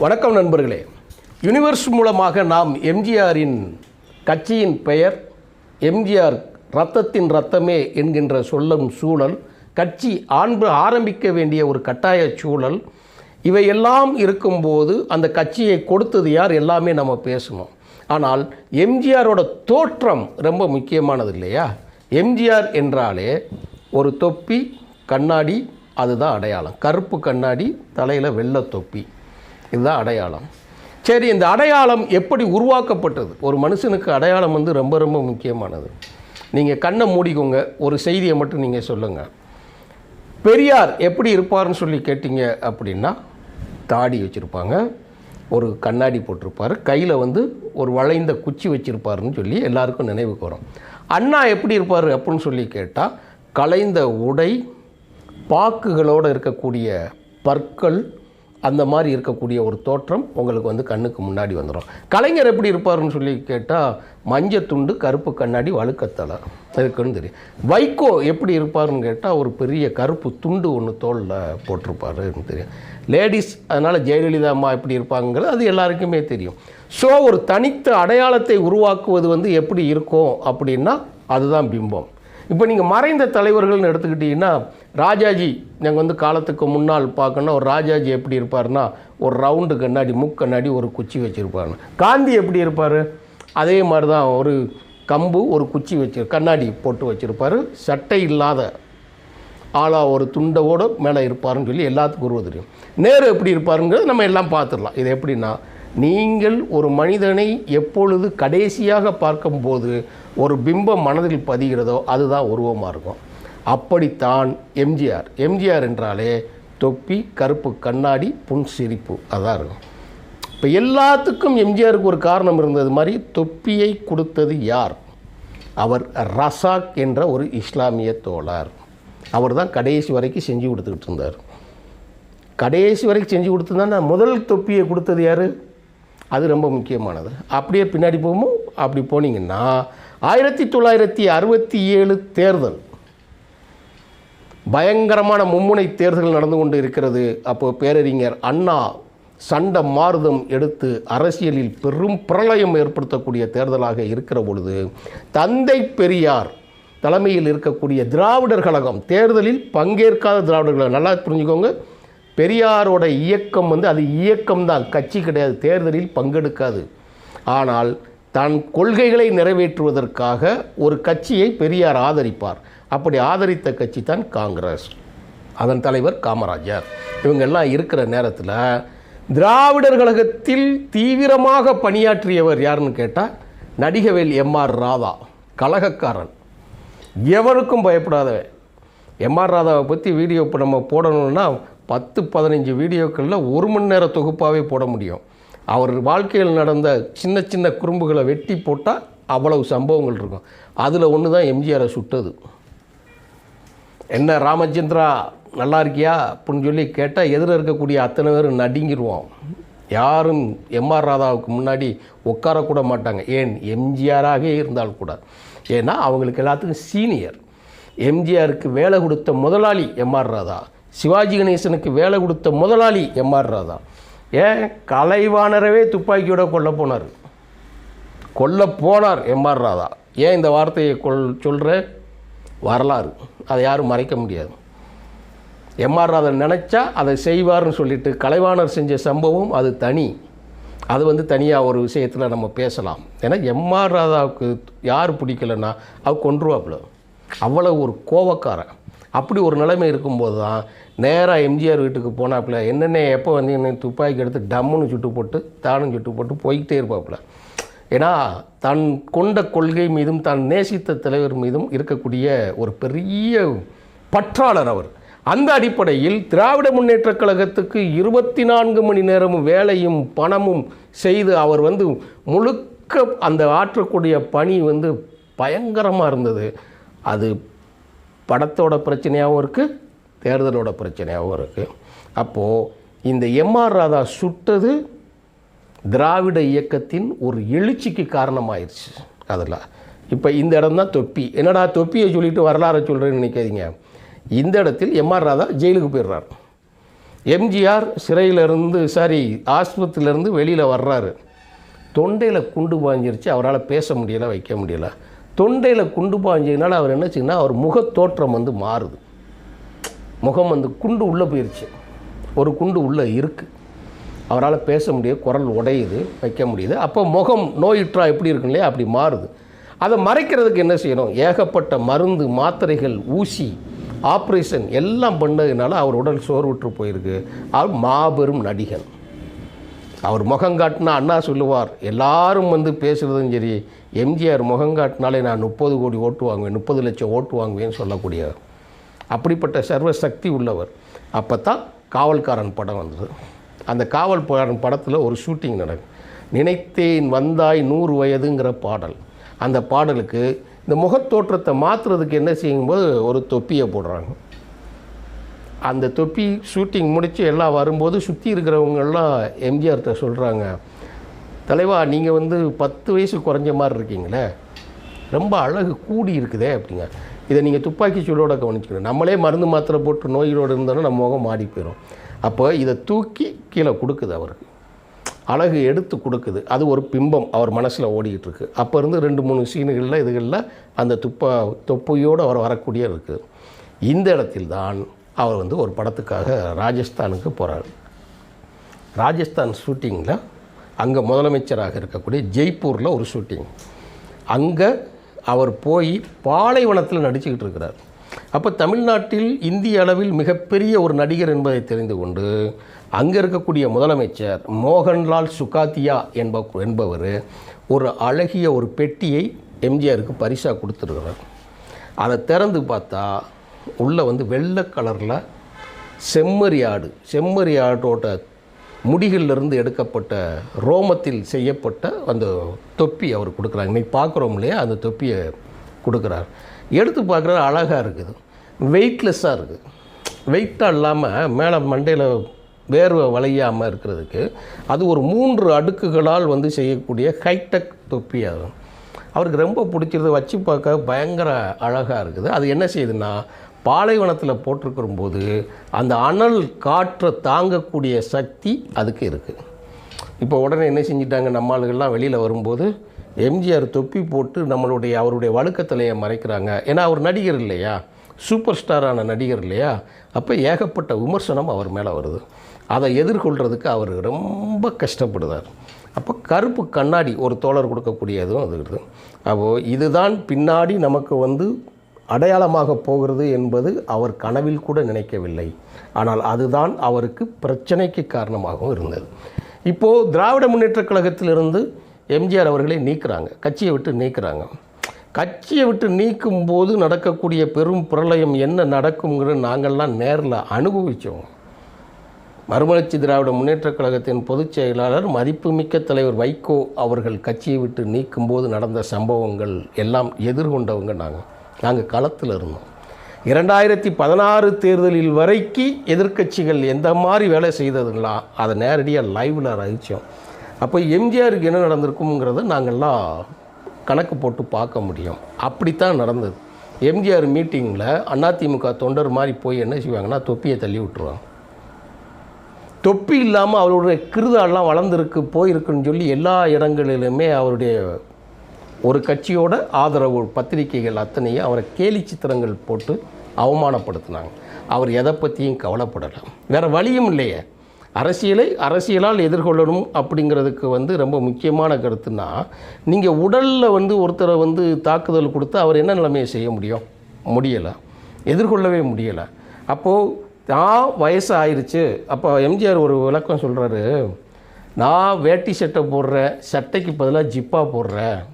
வணக்கம் நண்பர்களே. யூனிவர்ஸ் மூலமாக நாம் எம்ஜிஆரின் கட்சியின் பெயர் எம்ஜிஆர் ரத்தத்தின் ரத்தமே என்கின்ற சொல்லும் சூழல் கட்சி ஆன்பு ஆரம்பிக்க வேண்டிய ஒரு கட்டாய சூழல் இவையெல்லாம் இருக்கும்போது அந்த கட்சியை கொடுத்தது யார் எல்லாமே நம்ம பேசணும் ஆனால் எம்ஜிஆரோட தோற்றம் ரொம்ப முக்கியமானது இல்லையா? எம்ஜிஆர் என்றாலே ஒரு தொப்பி கண்ணாடி அதுதான் அடையாளம். கருப்பு கண்ணாடி தலையில் வெள்ளை தொப்பி. இதுதான் அடையாளம். சரி இந்த அடையாளம் எப்படி உருவாக்கப்பட்டது? ஒரு மனுஷனுக்கு அடையாளம் வந்து ரொம்ப ரொம்ப முக்கியமானது. நீங்கள் கண்ணை மூடிக்கோங்க ஒரு செய்தியை மட்டும் நீங்கள் சொல்லுங்கள் பெரியார் எப்படி இருப்பார்னு சொல்லி கேட்டிங்க அப்படின்னா தாடி வச்சுருப்பாங்க ஒரு கண்ணாடி போட்டிருப்பார் கையில் வந்து ஒரு வளைந்த குச்சி வச்சுருப்பாருன்னு சொல்லி எல்லாருக்கும் நினைவுக்கு வரும். அண்ணா எப்படி இருப்பார் அப்படின்னு சொல்லி கேட்டால் கலைந்த உடை பாக்குகளோடு இருக்கக்கூடிய பற்கள் அந்த மாதிரி இருக்கக்கூடிய ஒரு தோற்றம் உங்களுக்கு வந்து கண்ணுக்கு முன்னாடி வந்துடும் கலைஞர் எப்படி இருப்பாருன்னு சொல்லி கேட்டால் மஞ்சள் துண்டு கருப்பு கண்ணாடி வழுக்கத்தலை இருக்குன்னு தெரியும். வைகோ எப்படி இருப்பாருன்னு கேட்டால் ஒரு பெரிய கருப்பு துண்டு ஒன்று தோளில் போட்டிருப்பாருன்னு தெரியும். லேடிஸ் அதனால் ஜெயலலிதா அம்மா எப்படி இருப்பாங்கிறது அது எல்லாருக்குமே தெரியும். ஸோ ஒரு தனித்த அடையாளத்தை உருவாக்குவது வந்து எப்படி இருக்கும் அப்படின்னா அதுதான் பிம்பம். இப்போ நீங்கள் மறைந்த தலைவர்கள்னு எடுத்துக்கிட்டிங்கன்னா ராஜாஜி நாங்கள் வந்து காலத்துக்கு முன்னால் பார்க்கணும்னா ஒரு ராஜாஜி எப்படி இருப்பார்னா ஒரு ரவுண்டு கண்ணாடி முக்கண்ணாடி ஒரு குச்சி வச்சுருப்பார் காந்தி எப்படி இருப்பார்? அதே மாதிரி தான் ஒரு கம்பு ஒரு குச்சி வச்சு கண்ணாடி போட்டு வச்சுருப்பார். சட்டை இல்லாத ஆளாக ஒரு துண்டவோடு மேலே இருப்பாருன்னு சொல்லி எல்லாத்துக்கும் உருவ தெரியும். நேரு எப்படி இருப்பாருங்கிறது நம்ம எல்லாம் பார்த்துடலாம். இது எப்படின்னா நீங்கள் ஒரு மனிதனை எப்பொழுது கடைசியாக பார்க்கும்போது ஒரு பிம்பம் மனதில் பதிகிறதோ அதுதான் உருவமாக இருக்கும். அப்படித்தான் எம்ஜிஆர். எம்ஜிஆர் என்றாலே தொப்பி கருப்பு கண்ணாடி புன் சிரிப்பு. அதான் இருக்கும். இப்போ எல்லாத்துக்கும் எம்ஜிஆருக்கு ஒரு காரணம் இருந்தது மாதிரி தொப்பியை கொடுத்தது யார்? அவர் ரசாக் என்ற ஒரு இஸ்லாமிய தோழர். அவர் தான் கடைசி வரைக்கும் செஞ்சு கொடுத்துக்கிட்டு இருந்தார். கடைசி வரைக்கும் செஞ்சு கொடுத்துருந்தா முதல் தொப்பியை கொடுத்தது யார்? அது ரொம்ப முக்கியமானது. அப்படியே பின்னாடி போகும்போது அப்படி போனீங்கன்னா ஆயிரத்தி தொள்ளாயிரத்தி அறுபத்தி ஏழு தேர்தல். பயங்கரமான மும்முனை தேர்தல் நடந்து கொண்டு இருக்கிறது அப்போ பேரறிஞர் அண்ணா சண்டை மாறுதம் எடுத்து அரசியலில் பெரும் பிரளயம் ஏற்படுத்தக்கூடிய தேர்தலாக இருக்கிற பொழுது தந்தை பெரியார் தலைமையில் இருக்கக்கூடிய திராவிடர் கழகம் தேர்தலில் பங்கேற்காத திராவிடர் கழகம் நல்லா புரிஞ்சுக்கோங்க. பெரியாரோட இயக்கம் வந்து அது இயக்கம் தான் கட்சி கிடையாது தேர்தலில் பங்கெடுக்காது. ஆனால் தன் கொள்கைகளை நிறைவேற்றுவதற்காக ஒரு கட்சியை பெரியார் ஆதரிப்பார். அப்படி ஆதரித்த கட்சி தான் காங்கிரஸ். அதன் தலைவர் காமராஜர். இவங்கெல்லாம் இருக்கிற நேரத்தில் திராவிடர் கழகத்தில் தீவிரமாக பணியாற்றியவர் யாருன்னு கேட்டால் நடிகவேல் எம்ஆர் ராதா கழகக்காரன். எவருக்கும் பயப்படாதவன். எம்ஆர் ராதாவை பற்றி வீடியோ இப்போ நம்ம போடணும்னா பத்து பதினஞ்சு வீடியோக்களில் ஒரு மணி நேர தொகுப்பாகவே போட முடியும். அவர் வாழ்க்கையில் நடந்த சின்ன சின்ன குறும்புகளை வெட்டி போட்டால் அவ்வளவு சம்பவங்கள் இருக்கும். அதில் ஒன்று தான் எம்ஜிஆரை சுட்டது. என்ன ராமச்சந்திரா நல்லா இருக்கியா? அப்படின்னு சொல்லி கேட்டால் எதிர இருக்கக்கூடிய அத்தனை பேர் நடுங்கிடுவோம் யாரும் எம்ஆர் ராதாவுக்கு முன்னாடி உட்காரக்கூட மாட்டாங்க. ஏன்? எம்ஜிஆராகவே இருந்தால் கூட. ஏன்னா அவங்களுக்கு எல்லாத்துக்கும் சீனியர். எம்ஜிஆருக்கு வேலை கொடுத்த முதலாளி எம்ஆர் ராதா. சிவாஜி கணேசனுக்கு வேலை கொடுத்த முதலாளி எம்ஆர் ராதா. ஏன் கலைவாணரவே துப்பாக்கியோட கொல்ல போனார்? கொல்ல போனார் எம்ஆர் ராதா. ஏன் இந்த வார்த்தையை கொல் சொல்கிற வரலாறு. அதை யாரும் மறைக்க முடியாது. எம்ஆர் ராதா நினச்சா அதை செய்வார்னு சொல்லிட்டு கலைவாணர் செஞ்ச சம்பவம் அது தனி. அது வந்து தனியாக ஒரு விஷயத்தில் நம்ம பேசலாம். ஏன்னா எம்ஆர் ராதாவுக்கு யார் பிடிக்கலன்னா அவ கொன்றுவாப்புல. அவ்வளோ ஒரு கோவக்காரன். அப்படி ஒரு நிலைமை இருக்கும்போது தான் நேராக எம்ஜிஆர் வீட்டுக்கு போனாப்புல என்னென்ன எப்போ வந்து துப்பாக்கி எடுத்து டம்முன்னு சுட்டு போட்டு தானும் சுட்டு போட்டு போய்கிட்டே இருப்பாப்புல. ஏன்னா தான் கொண்ட கொள்கை மீதும் தான் நேசித்த தலைவர் மீதும் இருக்கக்கூடிய ஒரு பெரிய பற்றாளர் அவர். அந்த அடிப்படையில் திராவிட முன்னேற்றக் கழகத்துக்கு இருபத்தி நான்கு மணி நேரமும் வேலையும் பணமும் செய்து அவர் வந்து முழுக்க அந்த ஆற்றக்கூடிய பணி வந்து பயங்கரமாக இருந்தது. அது படத்தோட பிரச்சனையாகவும் இருக்குது தேர்தலோட பிரச்சனையாகவும் இருக்குது அப்போது இந்த எம்ஆர் ராதா சுட்டது திராவிட இயக்கத்தின் ஒரு எழுச்சிக்கு காரணமாயிருச்சு. அதில் இப்போ இந்த இடம் தான் தொப்பி. என்னடா தொப்பியை சொல்லிட்டு வரலாறை சொல்கிறேன்னு நினைக்காதீங்க. இந்த இடத்தில் எம்ஆர் ராதா ஜெயிலுக்கு போயிடுறார். எம்ஜிஆர் சிறையிலிருந்து சாரி ஆஸ்பத்திரியிலேருந்து வெளியில் வர்றாரு. தொண்டையில் குண்டு பாஞ்சிருச்சு அவரால் பேச முடியலை வைக்க முடியலை. தொண்டையில் குண்டு பாஞ்சதுனால அவர் என்ன செய்யணும்னா அவர் முகத்தோற்றம் வந்து மாறுது. முகம் வந்து குண்டு உள்ளே போயிருச்சு. ஒரு குண்டு உள்ளே இருக்குது அவரால் பேச முடியாது குரல் உடையுது வைக்க முடியுது அப்போ முகம் நோயுற்றா எப்படி இருக்கும் இல்லையா? அப்படி மாறுது. அதை மறைக்கிறதுக்கு என்ன செய்யணும்? ஏகப்பட்ட மருந்து மாத்திரைகள் ஊசி ஆப்ரேஷன் எல்லாம் பண்ணதுனால அவர் உடல் சோர்வுற்று போயிருக்கு. அவர் மாபெரும் நடிகன். அவர் முகங்காட்டினா அண்ணா சொல்லுவார். எல்லாரும் வந்து பேசுகிறதும் சரி எம்ஜிஆர் முகங்காட்டினாலே நான் முப்பது கோடி ஓட்டு வாங்குவேன் முப்பது லட்சம் ஓட்டு வாங்குவேன்னு சொல்லக்கூடியவர். அப்படிப்பட்ட சர்வ சக்தி உள்ளவர். அப்போ தான் காவல்காரன் படம் வந்தது. அந்த காவல்காரன் படத்தில் ஒரு ஷூட்டிங் நடக்கும் நினைத்தேன் வந்தாய் நூறு வயதுங்கிற பாடல். அந்த பாடலுக்கு இந்த முகத்தோற்றத்தை மாற்றுறதுக்கு என்ன செய்யும்போது ஒரு தொப்பியை போடுறாங்க. அந்த தொப்பி ஷூட்டிங் முடித்து எல்லாம் வரும்போது சுற்றி இருக்கிறவங்கெல்லாம் எம்ஜிஆர்கிட்ட சொல்கிறாங்க தலைவா நீங்கள் வந்து பத்து வயசு குறைஞ்ச மாதிரி இருக்கீங்களே ரொம்ப அழகு கூடி இருக்குதே அப்படிங்க. இதை நீங்கள் துப்பாக்கி சூடோட கவனிச்சுக்கணும். நம்மளே மருந்து மாத்திரை போட்டு நோய்களோடு இருந்தாலும் நம்ம முகம் மாடி போயிடும் அப்போ இதை தூக்கி கீழே கொடுக்குது அவருக்கு அழகு எடுத்து கொடுக்குது. அது ஒரு பிம்பம் அவர் மனசில் ஓடிக்கிட்டு இருக்கு. அப்போ இருந்து ரெண்டு மூணு சீனுகளில் இதுகளில் அந்த துப்பா தொப்பையோடு அவர் வரக்கூடிய இருக்குது. இந்த இடத்தில்தான் அவர் வந்து ஒரு படத்துக்காக ராஜஸ்தானுக்கு போகிறார் ராஜஸ்தான் ஷூட்டிங்கில் அங்கே முதலமைச்சராக இருக்கக்கூடிய ஜெய்ப்பூரில் ஒரு ஷூட்டிங். அங்கே அவர் போய் பாலைவனத்தில் நடிச்சுக்கிட்டு இருக்கிறார். அப்போ தமிழ்நாட்டில் இந்திய அளவில் மிகப்பெரிய ஒரு நடிகர் என்பதை தெரிந்து கொண்டு அங்கே இருக்கக்கூடிய முதலமைச்சர் மோகன்லால் சுகாத்தியா என்ப என்பவர் ஒரு அழகிய ஒரு பெட்டியை எம்ஜிஆருக்கு பரிசாக கொடுத்துருக்கிறார். அதை திறந்து பார்த்தா உள்ளே வந்து வெள்ளை கலரில் செம்மறி ஆடு செம்மறி ஆட்டோட முடிகளிலிருந்து எடுக்கப்பட்ட ரோமத்தில் செய்யப்பட்ட அந்த தொப்பி அவர் கொடுக்குறாங்க இன்றைக்கி பார்க்குறோம் இல்லையா? அந்த தொப்பியை கொடுக்குறார். எடுத்து பார்க்குறது அழகாக இருக்குது. வெயிட்லெஸ்ஸாக இருக்குது. வெயிட்டாக இல்லாமல் மேலே மண்டையில் வேர்வை வளையாமல் இருக்கிறதுக்கு அது ஒரு மூன்று அடுக்குகளால் வந்து செய்யக்கூடிய ஹைடெக் தொப்பி ஆகும் அவருக்கு ரொம்ப பிடிச்சிருது வச்சு பார்க்க பயங்கர அழகாக இருக்குது. அது என்ன செய்யுதுன்னா பாலைவனத்தில் போட்டிருக்கிற போது அந்த அனல் காற்றை தாங்கக்கூடிய சக்தி அதுக்கு இருக்குது இப்போ உடனே என்ன செஞ்சிட்டாங்க? நம்ம ஆளுகள்லாம் வெளியில் வரும்போது எம்ஜிஆர் தொப்பி போட்டு நம்மளுடைய அவருடைய வழுக்கத்தலையை மறைக்கிறாங்க. ஏன்னா அவர் நடிகர் இல்லையா? சூப்பர் ஸ்டாரான நடிகர் இல்லையா? அப்போ ஏகப்பட்ட விமர்சனம் அவர் மேலே வருது. அதை எதிர்கொள்கிறதுக்கு அவர் ரொம்ப கஷ்டப்படுதார் அப்போ கருப்பு கண்ணாடி ஒரு தோழர் கொடுக்கக்கூடியதும் அது இருக்குது அப்போது இதுதான் பின்னாடி நமக்கு வந்து அடையாளமாக போகிறது என்பது அவர் கனவில் கூட நினைக்கவில்லை. ஆனால் அதுதான் அவருக்கு பிரச்சனைக்கு காரணமாகவும் இருந்தது. இப்போது திராவிட முன்னேற்றக் கழகத்திலிருந்து எம்ஜிஆர் அவர்களை நீக்கிறாங்க. கட்சியை விட்டு நீக்கிறாங்க. கட்சியை விட்டு நீக்கும் போது நடக்கக்கூடிய பெரும் பிரளயம் என்ன நடக்குங்கிறது நாங்கள்லாம் நேரில் அனுபவித்தோம் மறுமலர்ச்சி திராவிட முன்னேற்றக் கழகத்தின் பொதுச் செயலாளர் மதிப்புமிக்க தலைவர் வைகோ அவர்கள் கட்சியை விட்டு நீக்கும்போது நடந்த சம்பவங்கள் எல்லாம் எதிர்கொண்டவங்க நாங்கள். நாங்கள் களத்தில் இருந்தோம். இரண்டாயிரத்தி பதினாறு தேர்தலில் வரைக்கு எதிர்க்கட்சிகள் எந்த மாதிரி வேலை செய்ததுங்களா அதை நேரடியாக லைவில் ரசித்தோம். அப்போ எம்ஜிஆருக்கு என்ன நடந்திருக்குங்கிறத நாங்கள்லாம் கணக்கு போட்டு பார்க்க முடியும். அப்படித்தான் நடந்தது. எம்ஜிஆர் மீட்டிங்கில் அதிமுக தொண்டர் மாதிரி போய் என்ன செய்வாங்கன்னா தொப்பியை தள்ளி விட்டுருவாங்க. தொப்பி இல்லாமல் அவருடைய கிருதாலாம் வளர்ந்துருக்கு போயிருக்குன்னு சொல்லி எல்லா இடங்களிலுமே அவருடைய ஒரு கட்சியோட ஆதரவு பத்திரிகைகள் அத்தனையும் அவரை கேலி சித்திரங்கள் போட்டு அவமானப்படுத்தினாங்க. அவர் எதை பற்றியும் கவலைப்படலை. வேறு வழியும் இல்லையே. அரசியலை அரசியலால் எதிர்கொள்ளணும் அப்படிங்கிறதுக்கு வந்து ரொம்ப முக்கியமான கருத்துன்னா நீங்கள் உடலில் வந்து ஒருத்தரை வந்து தாக்குதல் கொடுத்து அவர் என்ன நிலைமையை செய்ய முடியும்? முடியலை. எதிர்கொள்ளவே முடியலை. அப்போது நான் வயசு ஆயிடுச்சு அப்போ எம்ஜிஆர் ஒரு விளக்கம் சொல்கிறாரு நான் வேட்டி சட்டை போடுறேன். சட்டைக்கு பதிலாக ஜிப்பா போடுறேன்.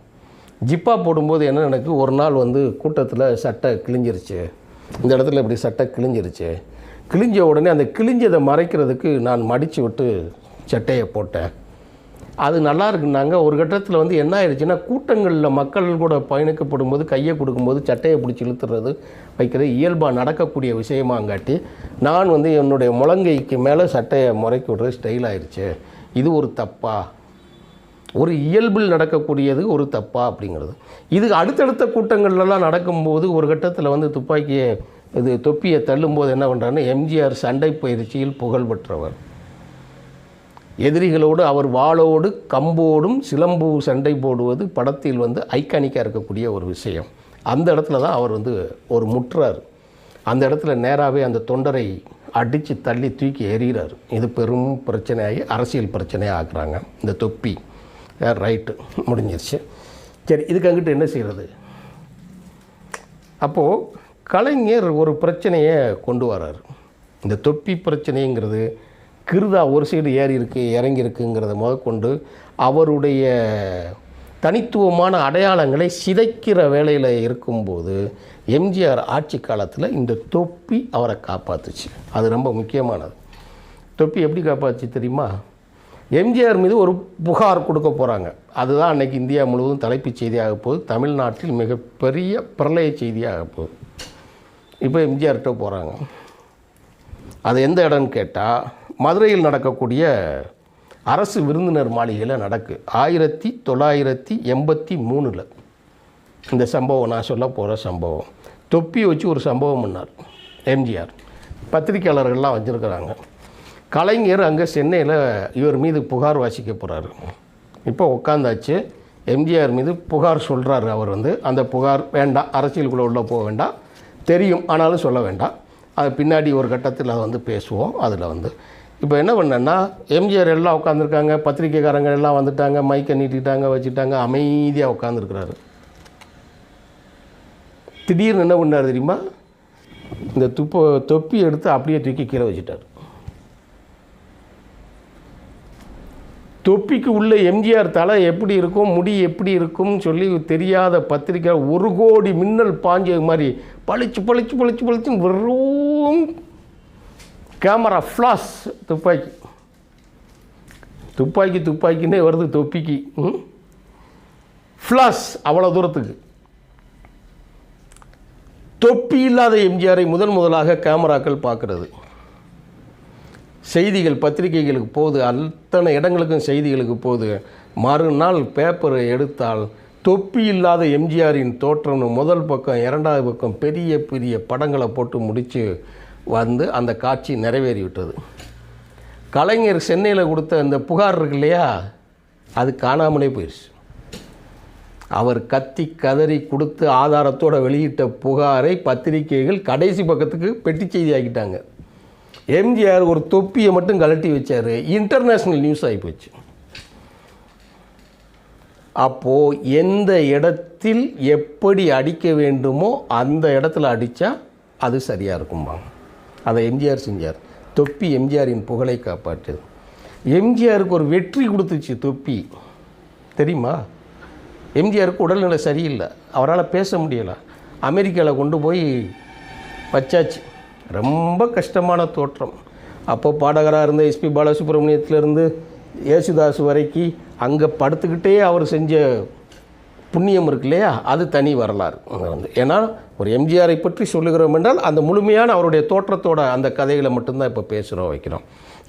ஜிப்பா போடும்போது என்ன எனக்கு ஒரு நாள் வந்து கூட்டத்தில் சட்டை கிழிஞ்சிருச்சு. இந்த இடத்துல இப்படி சட்டை கிழிஞ்சிருச்சு. கிழிஞ்ச உடனே அந்த கிழிஞ்சதை மறைக்கிறதுக்கு நான் மடித்து விட்டு சட்டையை போட்டேன். அது நல்லா இருக்குன்னாங்க. ஒரு கட்டத்தில் வந்து என்ன ஆயிடுச்சுன்னா கூட்டங்களில் மக்கள் கூட பயணிக்கப்படும் போது கையை கொடுக்கும்போது சட்டையை பிடிச்சி இழுத்துறது வைக்கிறது இயல்பாக நடக்கக்கூடிய விஷயமாங்காட்டி நான் வந்து என்னுடைய முழங்கைக்கு மேலே சட்டையை முறைக்கி விடுறது ஸ்டைல் ஆயிடுச்சு இது ஒரு தப்பா? ஒரு இயல்பில் நடக்கக்கூடியது ஒரு தப்பா அப்படிங்கிறது. இது அடுத்தடுத்த கூட்டங்கள்லாம் நடக்கும்போது ஒரு கட்டத்தில் வந்து துப்பாக்கியை இது தொப்பியை தள்ளும்போது என்ன பண்ணுறாருன்னா எம்ஜிஆர் சண்டை பயிற்சியில் புகழ் பெற்றவர். எதிரிகளோடு அவர் வாளோடு கம்போடும் சிலம்பு சண்டை போடுவது படத்தில் வந்து ஐக்கானிக்காக இருக்கக்கூடிய ஒரு விஷயம். அந்த இடத்துல தான் அவர் வந்து ஒரு முற்றார். அந்த இடத்துல நேராகவே அந்த தொண்டரை அடித்து தள்ளி தூக்கி எறிகிறார். இது பெரும் பிரச்சனையாகி அரசியல் பிரச்சனையாக ஆக்குறாங்க இந்த தொப்பி. ரைட்டு முடிஞ்சிருச்சு. சரி இதுக்கு அங்கிட்டு என்ன செய்கிறது அப்போது கலைஞர் ஒரு பிரச்சனையை கொண்டு வரார் இந்த தொப்பி பிரச்சனைங்கிறது கிருதா ஒரு சைடு ஏறி இருக்கு இறங்கி இருக்குங்கிறத முதற்கொண்டு அவருடைய தனித்துவமான அடையாளங்களை சிதைக்கிற வேலையில் இருக்கும்போது எம்ஜிஆர் ஆட்சி காலத்தில் இந்த தொப்பி அவரை காப்பாற்றுச்சு அது ரொம்ப முக்கியமானது. தொப்பி எப்படி காப்பாற்றுச்சு தெரியுமா? எம்ஜிஆர் மீது ஒரு புகார் கொடுக்க போகிறாங்க அதுதான் அன்னைக்கு இந்தியா முழுவதும் தலைப்புச் செய்தியாக போகுது. தமிழ்நாட்டில் மிகப்பெரிய பிரளய செய்தியாக போகுது. இப்போ எம்ஜிஆர்கிட்ட போகிறாங்க அது எந்த இடம்னு கேட்டால் மதுரையில் நடக்கக்கூடிய அரசு விருந்தினர் மாளிகையில் நடக்கு. ஆயிரத்தி தொள்ளாயிரத்தி எண்பத்தி மூணில். இந்த சம்பவம் நான் சொல்ல போகிற சம்பவம். தொப்பி வச்சு ஒரு சம்பவம் பண்ணார் எம்ஜிஆர். பத்திரிக்கையாளர்கள்லாம் வச்சுருக்கிறாங்க. கலைஞர் அங்கே சென்னையில் இவர் மீது புகார் வாசிக்க போகிறாரு இப்போ உட்காந்தாச்சு எம்ஜிஆர் மீது புகார் சொல்கிறாரு அவர் வந்து. அந்த புகார் வேண்டாம் அரசியலுக்குள்ளே உள்ளே போக வேண்டாம். தெரியும் ஆனாலும் சொல்ல வேண்டாம். அது பின்னாடி ஒரு கட்டத்தில் அதை வந்து பேசுவோம் அதில் வந்து. இப்போ என்ன பண்ணேன்னா எம்ஜிஆர் எல்லாம் உட்காந்துருக்காங்க பத்திரிக்கைக்காரங்க எல்லாம் வந்துட்டாங்க மைக்கை நீட்டிட்டாங்க வச்சுட்டாங்க அமைதியாக உட்காந்துருக்கிறாரு திடீர்னு என்ன பண்ணார் தெரியுமா? இந்த துப்ப தொப்பி எடுத்து அப்படியே தூக்கி கீழே வச்சுட்டார். தொப்பிக்கு உள்ள எம்ஜிஆர் தலை எப்படி இருக்கும் முடி எப்படி இருக்கும்னு சொல்லி தெரியாத பத்திரிக்கை ஒரு கோடி மின்னல் பாஞ்சது மாதிரி பளிச்சு பளிச்சு பளிச்சு பளிச்சுன்னு வெறும் கேமரா ஃப்ளாஷ் துப்பாக்கி. துப்பாக்கி துப்பாக்கின்னே வருது தொப்பிக்கு. ஃப்ளாஷ் அவ்வளோ தூரத்துக்கு. தொப்பி இல்லாத எம்ஜிஆரை முதன் முதலாக கேமராக்கள் பார்க்குறது. செய்திகள் பத்திரிகைகளுக்கு போகுது அத்தனை இடங்களுக்கும் செய்திகளுக்கு போகுது. மறுநாள் பேப்பரை எடுத்தால் தொப்பி இல்லாத எம்ஜிஆரின் தோற்றம்னு முதல் பக்கம் இரண்டாவது பக்கம் பெரிய பெரிய படங்களை போட்டு முடித்து வந்து அந்த காட்சி நிறைவேறிவிட்டது. கலைஞர் சென்னையில் கொடுத்த அந்த புகார் இருக்கு இல்லையா? அது காணாமலே போயிடுச்சு அவர் கத்தி கதறி கொடுத்து ஆதாரத்தோடு வெளியிட்ட புகாரை பத்திரிகைகள் கடைசி பக்கத்துக்கு பெட்டி செய்தி ஆக்கிட்டாங்க எம்ஜிஆர் ஒரு தொப்பியை மட்டும் கழட்டி வச்சார். இன்டர்நேஷ்னல் நியூஸ் ஆகி போச்சு. அப்போது எந்த இடத்தில் எப்படி அடிக்க வேண்டுமோ அந்த இடத்துல அடித்தா அது சரியாக இருக்கும்பாங்க. அதை எம்ஜிஆர் செஞ்சார். தொப்பி எம்ஜிஆரின் புகழை காப்பாற்றுது எம்ஜிஆருக்கு ஒரு வெற்றி கொடுத்துச்சு தொப்பி. தெரியுமா? எம்ஜிஆருக்கு உடல்நிலை சரியில்லை. அவரால் பேச முடியலை. அமெரிக்காவில் கொண்டு போய் வச்சாச்சு. ரொம்ப கஷ்டமான தோற்றம். அப்போ பாடகராக இருந்த எஸ்பி பாலசுப்ரமணியத்திலேருந்து ஏசுதாஸ் வரைக்கும் அங்கே படுத்துக்கிட்டே அவர் செஞ்ச புண்ணியம் இருக்கு இல்லையா? அது தனி வரலாறு. வந்து ஏன்னா ஒரு எம்ஜிஆரை பற்றி சொல்லுகிறோம் என்றால் அந்த முழுமையான அவருடைய தோற்றத்தோட அந்த கதைகளை மட்டும்தான் இப்போ பேசுகிறோம் வைக்கிறோம்.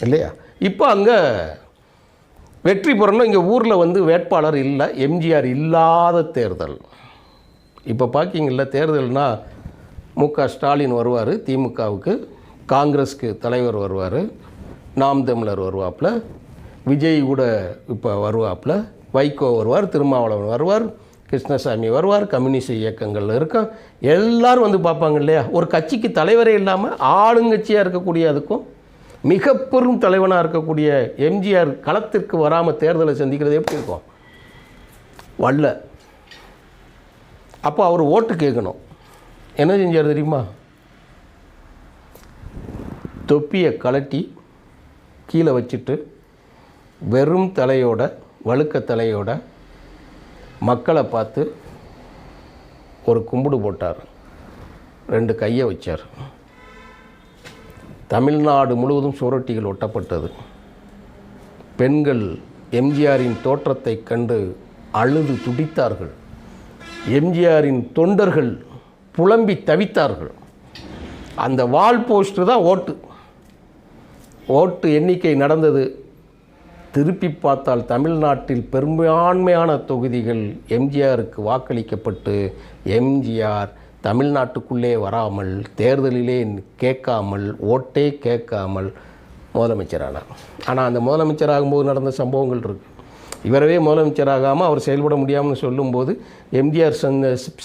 இல்லையா? இப்போ அங்கே வெற்றி பெறணும். இங்கே ஊரில் வந்து வேட்பாளர் இல்லை எம்ஜிஆர் இல்லாத தேர்தல். இப்போ பார்க்கிங்கல்ல தேர்தல்னால் மு க ஸ்டாலின் வருவார் திமுகவுக்கு காங்கிரஸ்க்கு தலைவர் வருவார் நாம் தமிழர் வருவாப்பில் விஜய் கூட இப்போ வருவாப்பில் வைகோ வருவார் திருமாவளவன் வருவார் கிருஷ்ணசாமி வருவார் கம்யூனிஸ்ட் இயக்கங்கள் இருக்கும் எல்லாரும் வந்து பார்ப்பாங்க இல்லையா? ஒரு கட்சிக்கு தலைவரே இல்லாமல் ஆளுங்கட்சியாக இருக்கக்கூடிய அதுக்கும் மிக பெரும் தலைவனாக இருக்கக்கூடிய எம்ஜிஆர் களத்திற்கு வராமல் தேர்தலை சந்திக்கிறது எப்படி இருக்கும்? வரல. அப்போ அவர் ஓட்டு கேட்கணும். என்ன செஞ்சார் தெரியுமா? தொப்பியை கலட்டி கீழே வச்சுட்டு வெறும் தலையோட வழுக்க தலையோட மக்களை பார்த்து ஒரு கும்பிடு போட்டார். ரெண்டு கையை வச்சார். தமிழ்நாடு முழுவதும் சுவரொட்டிகள் ஒட்டப்பட்டது. பெண்கள் எம்ஜிஆரின் தோற்றத்தை கண்டு அழுது துடித்தார்கள். எம்ஜிஆரின் தொண்டர்கள் புலம்பி தவித்தார்கள். அந்த வால் போஸ்ட்டு தான் ஓட்டு. ஓட்டு எண்ணிக்கை நடந்தது. திருப்பி பார்த்தால் தமிழ்நாட்டில் பெரும்பான்மையான தொகுதிகள் எம்ஜிஆருக்கு வாக்களிக்கப்பட்டு எம்ஜிஆர் தமிழ்நாட்டுக்குள்ளே வராமல் தேர்தலிலே கேட்காமல் ஓட்டே கேட்காமல் முதலமைச்சரானார். ஆனால் அந்த முதலமைச்சர் ஆகும்போது நடந்த சம்பவங்கள் இருக்குது இவரவே முதலமைச்சராகாமல் அவர் செயல்பட முடியாமல் சொல்லும்போது எம்ஜிஆர்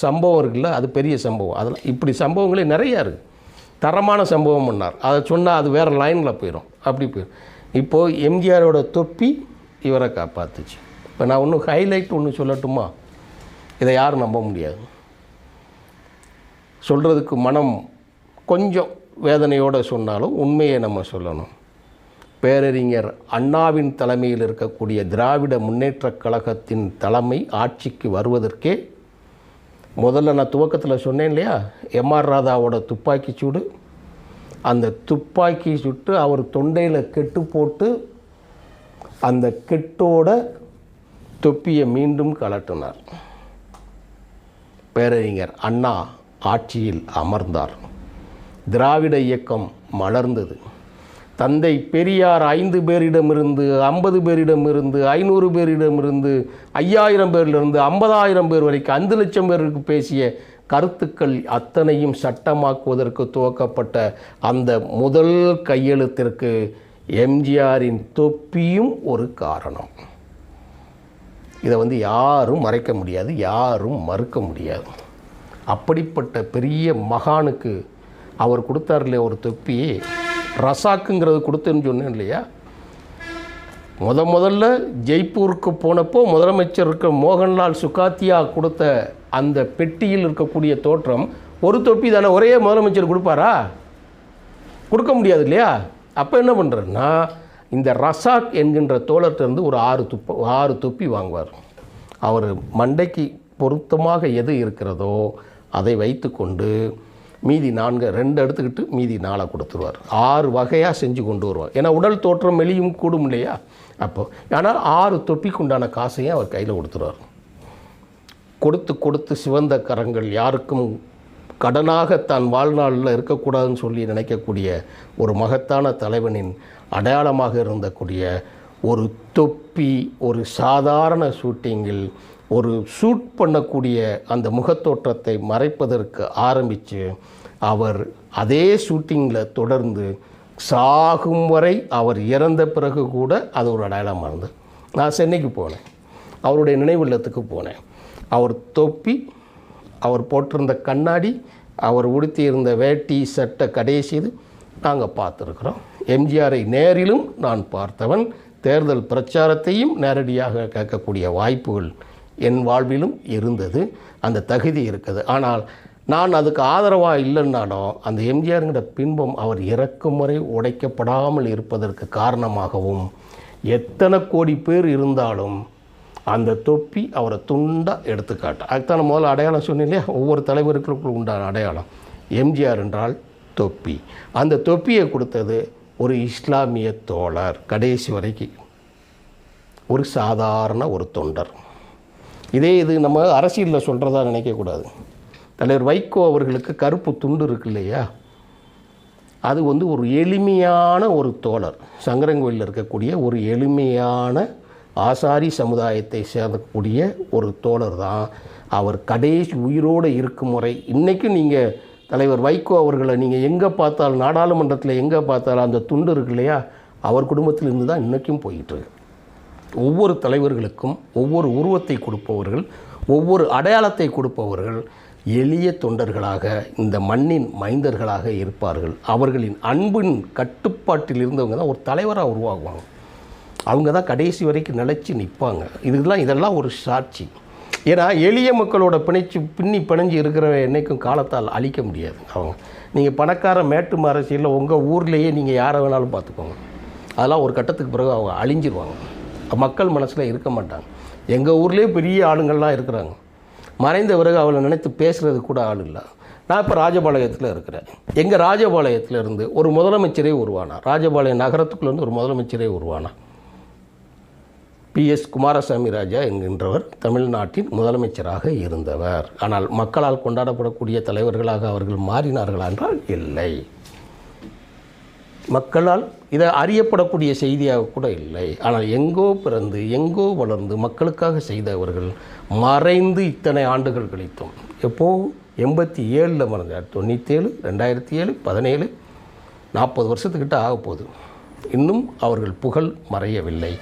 சம்பவம் இருக்குல்ல அது பெரிய சம்பவம். அதெல்லாம் இப்படி சம்பவங்களே நிறையா இருக்குது தரமான சம்பவம் பண்ணார். அதை சொன்னால் அது வேறு லைனில் போயிடும் அப்படி போயிடும் இப்போது எம்ஜிஆரோட தொப்பி இவரை காப்பாற்றுச்சு இப்போ நான் ஒன்றும் ஹைலைட் ஒன்று சொல்லட்டுமா? இதை யாரும் நம்ப முடியாது. சொல்கிறதுக்கு மனம் கொஞ்சம் வேதனையோடு சொன்னாலும் உண்மையை நம்ம சொல்லணும். பேரறிஞர் அண்ணாவின் தலைமையில் இருக்கக்கூடிய திராவிட முன்னேற்றக் கழகத்தின் தலைமை ஆட்சிக்கு வருவதற்கே முதல்ல நான் துவக்கத்தில் சொன்னேன் இல்லையா? எம்ஆர் ராதாவோட துப்பாக்கி சூடு. அந்த துப்பாக்கி சுட்டு அவர் தொண்டையில் கெட்டு போட்டு அந்த கெட்டோட தொப்பியை மீண்டும் கலட்டினார் பேரறிஞர் அண்ணா ஆட்சியில் அமர்ந்தார். திராவிட இயக்கம் மலர்ந்தது. தந்தை பெரியார் ஐந்து பேரிடமிருந்து ஐம்பது பேரிடமிருந்து ஐநூறு பேரிடமிருந்து ஐயாயிரம் பேரிலிருந்து ஐம்பதாயிரம் பேர் வரைக்கும் அஞ்சு லட்சம் பேருக்கு பேசிய கருத்துக்கள் அத்தனையும் சட்டமாக்குவதற்கு துவக்கப்பட்ட அந்த முதல் கையெழுத்திற்கு எம்ஜிஆரின் தொப்பியும் ஒரு காரணம். இதை வந்து யாரும் மறைக்க முடியாது யாரும் மறுக்க முடியாது. அப்படிப்பட்ட பெரிய மகானுக்கு அவர் கொடுத்தார் இல்லையா ஒரு தொப்பி ரசாக்குங்கிறது கொடுத்தேன்னு சொன்னேன் இல்லையா? முத முதல்ல ஜெய்ப்பூருக்கு போனப்போ முதலமைச்சர் இருக்க மோகன்லால் சுகாத்தியா கொடுத்த அந்த பெட்டியில் இருக்கக்கூடிய தோற்றம் ஒரு தொப்பி தானே ஒரே முதலமைச்சர் கொடுப்பாரா? கொடுக்க முடியாது இல்லையா? அப்போ என்ன பண்ணுறேன்னா இந்த ரசாக் என்கின்ற தோழர்கிட்டருந்து ஒரு ஆறு துப்ப ஆறு தொப்பி வாங்குவார். அவர் மண்டைக்கு பொருத்தமாக எது இருக்கிறதோ அதை வைத்துக்கொண்டு மீதி நான்கு ரெண்டு எடுத்துக்கிட்டு மீதி நாளை கொடுத்துருவார். ஆறு வகையாக செஞ்சு கொண்டு வருவார். ஏன்னா உடல் தோற்றம் மெலியும் கூடும் இல்லையா? அப்போ ஆனால் ஆறு தொப்பிக்குண்டான காசையும் அவர் கையில் கொடுத்துருவார். கொடுத்து கொடுத்து சிவந்த கரங்கள் யாருக்கும் கடனாக தான் வாழ்நாளில் இருக்கக்கூடாதுன்னு சொல்லி நினைக்கக்கூடிய ஒரு மகத்தான தலைவனின் அடையாளமாக இருந்தக்கூடிய ஒரு தொப்பி ஒரு சாதாரண ஷூட்டிங்கில் ஒரு ஷூட் பண்ணக்கூடிய அந்த முகத்தோற்றத்தை மறைப்பதற்கு ஆரம்பித்து அவர் அதே ஷூட்டிங்கில் தொடர்ந்து சாகும் வரை அவர் இறந்த பிறகு கூட அது ஒரு அடையாளமாக இருந்தது. நான் சென்னைக்கு போனேன். அவருடைய நினைவில்லத்துக்கு போனேன். அவர் தொப்பி அவர் போட்டிருந்த கண்ணாடி அவர் உடுத்தியிருந்த வேட்டி சட்டை கடைசிது நாங்கள் பார்த்துருக்குறோம். எம்ஜிஆரை நேரிலும் நான் பார்த்தவன். தேர்தல் பிரச்சாரத்தையும் நேரடியாக கேட்கக்கூடிய வாய்ப்புகள் என் வாழ்விலும் இருந்தது. அந்த தகுதி இருக்குது. ஆனால் நான் அதுக்கு ஆதரவாக இல்லைன்னாலும் அந்த எம்ஜிஆருங்கிற பின்பம் அவர் இறக்கும் வரை உடைக்கப்படாமல் இருப்பதற்கு காரணமாகவும் எத்தனை கோடி பேர் இருந்தாலும் அந்த தொப்பி அவரை துண்டாக எடுத்துக்காட்டு அதுதான் முதல்ல அடையாளம் சொன்னேன் ஒவ்வொரு தலைவருக்கும் உண்டான அடையாளம். எம்ஜிஆர் என்றால் தொப்பி. அந்த தொப்பியை கொடுத்தது ஒரு இஸ்லாமிய தோழர் கடைசி வரைக்கும். ஒரு சாதாரண ஒரு தொண்டர். இதே இது நம்ம அரசியலில் சொல்கிறதா நினைக்கக்கூடாது தலைவர் வைகோ அவர்களுக்கு கருப்பு துண்டு இருக்கு இல்லையா? அது வந்து ஒரு எளிமையான ஒரு தோழர். சங்கரங்கோயிலில் இருக்கக்கூடிய ஒரு எளிமையான ஆசாரி சமுதாயத்தை சேர்ந்தக்கூடிய ஒரு தோழர் தான் அவர். கடைசி உயிரோடு இருக்கும் முறை இன்றைக்கும் நீங்கள் தலைவர் வைகோ அவர்களை நீங்கள் எங்கே பார்த்தாலும் நாடாளுமன்றத்தில் எங்கே பார்த்தாலும் அந்த துண்டு இருக்கு இல்லையா? அவர் குடும்பத்திலிருந்து தான் இன்றைக்கும் போயிட்டுருக்கு ஒவ்வொரு தலைவர்களுக்கும் ஒவ்வொரு உருவத்தை கொடுப்பவர்கள் ஒவ்வொரு அடையாளத்தை கொடுப்பவர்கள் எளிய தொண்டர்களாக இந்த மண்ணின் மைந்தர்களாக இருப்பார்கள். அவர்களின் அன்பின் கட்டுப்பாட்டில் இருந்தவங்க தான் ஒரு தலைவராக உருவாகுவாங்க. அவங்க தான் கடைசி வரைக்கும் நிலைச்சி நிற்பாங்க இதுக்கெல்லாம் இதெல்லாம் ஒரு சாட்சி. ஏன்னா எளிய மக்களோட பிணைச்சு பின்னி பிணைஞ்சு இருக்கிற என்றைக்கும் காலத்தால் அழிக்க முடியாது. அவங்க நீங்கள் பணக்கார மேட்டு அரசியலில் உங்கள் ஊர்லேயே நீங்கள் யாரை வேணாலும் பார்த்துக்கோங்க. அதெல்லாம் ஒரு கட்டத்துக்கு பிறகு அவங்க அழிஞ்சிருவாங்க. மக்கள் மனசில் இருக்க மாட்டாங்க. எங்கள் ஊர்லேயே பெரிய ஆளுங்கள்லாம் இருக்கிறாங்க. மறைந்த பிறகு அவளை நினைத்து பேசுகிறது கூட ஆள் இல்லை. நான் இப்போ ராஜபாளையத்தில் இருக்கிறேன். எங்கள் ராஜபாளையத்தில் இருந்து ஒரு முதலமைச்சரே உருவானா? ராஜபாளையம் நகரத்துக்குள்ளேருந்து ஒரு முதலமைச்சரே உருவானா? பி எஸ் குமாரசாமி ராஜா என்கின்றவர் தமிழ்நாட்டின் முதலமைச்சராக இருந்தவர். ஆனால் மக்களால் கொண்டாடப்படக்கூடிய தலைவர்களாக அவர்கள் மாறினார்களா என்றால் இல்லை. மக்களால் இதை அறியப்படக்கூடிய செய்தியாக கூட இல்லை. ஆனால் எங்கோ பிறந்து எங்கோ வளர்ந்து மக்களுக்காக செய்தவர்கள் மறைந்து இத்தனை ஆண்டுகள் கழித்தோம். எப்போ? எண்பத்தி ஏழில் மறைஞ்சார் தொண்ணூற்றேழு ரெண்டாயிரத்தி ஏழு பதினேழு நாற்பது வருஷத்துக்கிட்ட ஆகப்போகுது இன்னும் அவர்கள் புகழ் மறையவில்லை.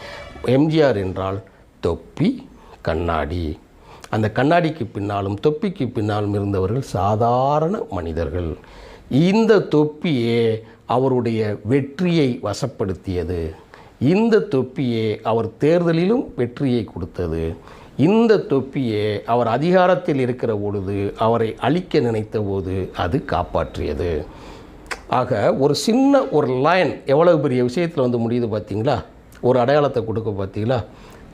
எம்ஜிஆர் என்றால் தொப்பி கண்ணாடி. அந்த கண்ணாடிக்கு பின்னாலும் தொப்பிக்கு பின்னாலும் இருந்தவர்கள் சாதாரண மனிதர்கள். இந்த தொப்பியே அவருடைய வெற்றியை வசப்படுத்தியது. இந்த தொப்பியே அவர் தேர்தலிலும் வெற்றியை கொடுத்தது. இந்த தொப்பியே அவர் அதிகாரத்தில் இருக்கிற பொழுது அவரை அழிக்க நினைத்த போது அது காப்பாற்றியது. ஆக ஒரு சின்ன ஒரு லைன் எவ்வளவு பெரிய விஷயத்தில் வந்து முடியுது பார்த்தீங்களா ஒரு அடையாளத்தை கொடுக்க பார்த்தீங்களா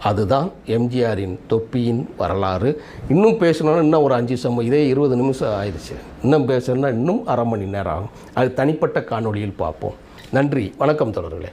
அதுதான் எம்ஜிஆரின் தொப்பியின் வரலாறு. இன்னும் பேசணும்னா இன்னும் ஒரு அஞ்சு சமம் இதே இருபது நிமிஷம் ஆயிடுச்சு. இன்னும் பேசணும்னா இன்னும் அரை மணி நேரம் ஆகும். அது தனிப்பட்ட காணொளியில் பார்ப்போம். நன்றி. வணக்கம் தொடர்களே